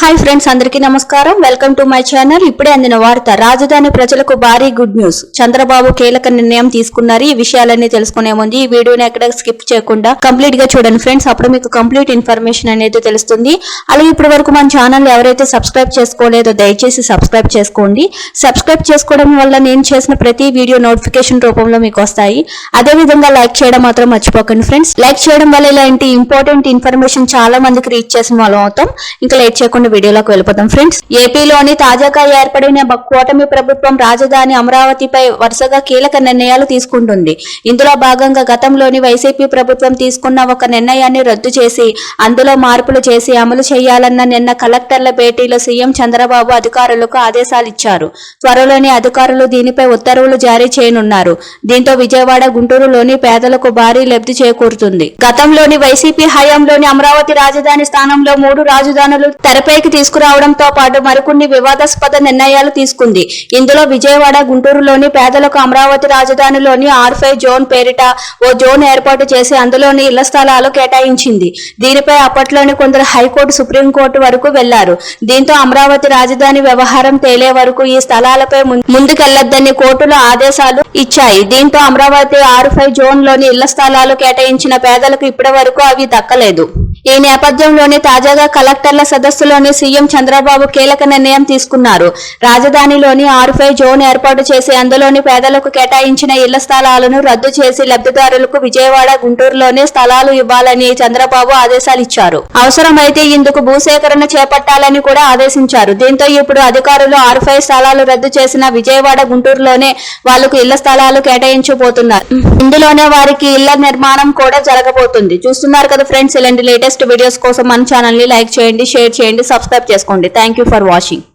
Hi friends అందరికీ నమస్కారం. Welcome to my channel ఇప్పుడే అందిన వార్త రాజధాని ప్రజలకు భారీ గుడ్ న్యూస్ చంద్రబాబు కీలక నిర్ణయం తీసుకున్నారు. ఈ విషయాలన్నీ తెలుసుకునే ముందు ఈ వీడియోని ఎక్కడ స్కిప్ చేయకుండా కంప్లీట్గా చూడండి ఫ్రెండ్స్ అప్పుడు మీకు కంప్లీట్ ఇన్ఫర్మేషన్ అనేది తెలుస్తుంది. అలాగే ఇప్పటి వరకు మన ఛానల్ ఎవరైతే సబ్స్క్రైబ్ చేసుకోలేదో దయచేసి సబ్స్క్రైబ్ చేసుకోండి. సబ్స్క్రైబ్ చేసుకోవడం వల్ల నేను చేసిన ప్రతి వీడియో నోటిఫికేషన్ రూపంలో మీకు వస్తాయి. అదే విధంగా లైక్ చేయడం మాత్రం మర్చిపోకండి ఫ్రెండ్స్ లైక్ చేయడం వల్ల ఇలాంటి ఇంపార్టెంట్ ఇన్ఫర్మేషన్ చాలా మందికి రీచ్ చేసిన వాళ్ళం అవుతాం. ఇంకా లైక్ చేయకుండా వీడియోలోకి వెళ్ళిపోతాం ఫ్రెండ్స్ ఏపీలోని తాజాగా ఏర్పడిన కూటమి ప్రభుత్వం రాజధాని అమరావతిపై వరుసగా కీలక నిర్ణయాలు తీసుకుంటుంది. ఇందులో భాగంగా గతంలోని వైసీపీ ప్రభుత్వం తీసుకున్న ఒక నిర్ణయాన్ని రద్దు చేసి అందులో మార్పులు చేసి అమలు చేయాలన్న నిన్న కలెక్టర్ల భేటీలో సీఎం చంద్రబాబు అధికారులకు ఆదేశాలు ఇచ్చారు. త్వరలోనే అధికారులు దీనిపై ఉత్తర్వులు జారీ చేయనున్నారు. దీంతో విజయవాడ గుంటూరులోని పేదలకు భారీ లబ్ధి చేకూరుతుంది. గతంలోని వైసీపీ హయాంలోని అమరావతి రాజధాని స్థానంలో మూడు రాజధానులు తెరపైకి తీసుకురావడంతో పాటు మరికొన్ని వివాదాస్పద నిర్ణయాలు తీసుకుంది. ఇందులో విజయవాడ గుంటూరులోని పేదలకు అమరావతి రాజధానిలోని ఆర్ఫై జోన్ పేరిట ఓ జోన్ ఏర్పాటు చేసి అందులోని ఇళ్ళ స్థలాలు కేటాయించింది. దీనిపై అప్పట్లోని కొందరు హైకోర్టు సుప్రీంకోర్టు వరకు వెళ్ళారు. దీంతో అమరావతి రాజధాని వ్యవహారం తేలే వరకు ఈ స్థలాలపై ముందుకెళ్ళొద్దని కోర్టులు ఆదేశాలు ఇచ్చాయి. దీంతో అమరావతి ఆరు ఫైవ్ జోన్లోని ఇళ్ళ స్థలాలు కేటాయించిన పేదలకు ఇప్పటి వరకు అవి దక్కలేదు. ఈ నేపథ్యంలోనే తాజాగా కలెక్టర్ల సదస్సులోని సీఎం చంద్రబాబు కీలక నిర్ణయం తీసుకున్నారు. రాజధానిలోని ఆరు జోన్ ఏర్పాటు చేసి అందులోని పేదలకు కేటాయించిన ఇళ్ళ స్థలాలను రద్దు చేసి లబ్ధిదారులకు విజయవాడ గుంటూరులోనే స్థలాలు ఇవ్వాలని చంద్రబాబు ఆదేశాలు ఇచ్చారు. అవసరమైతే ఇందుకు భూసేకరణ చేపట్టాలని కూడా ఆదేశించారు. దీంతో ఇప్పుడు అధికారులు ఆరు స్థలాలు రద్దు చేసిన విజయవాడ గుంటూరులోనే వాళ్ళకు ఇళ్ళ స్థలాలు కేటాయించబోతున్నారు. ఇందులోనే వారికి ఇళ్ళ నిర్మాణం కూడా జరగబోతుంది. చూస్తున్నారు కదా ఫ్రెండ్స్ ఇలాంటి లేటెస్ట్ వీడియోస్ కోసం మన ఛానల్ని లైక్ చేయండి షేర్ చేయండి సబ్స్క్రైబ్ చేసుకోండి. Thank you for watching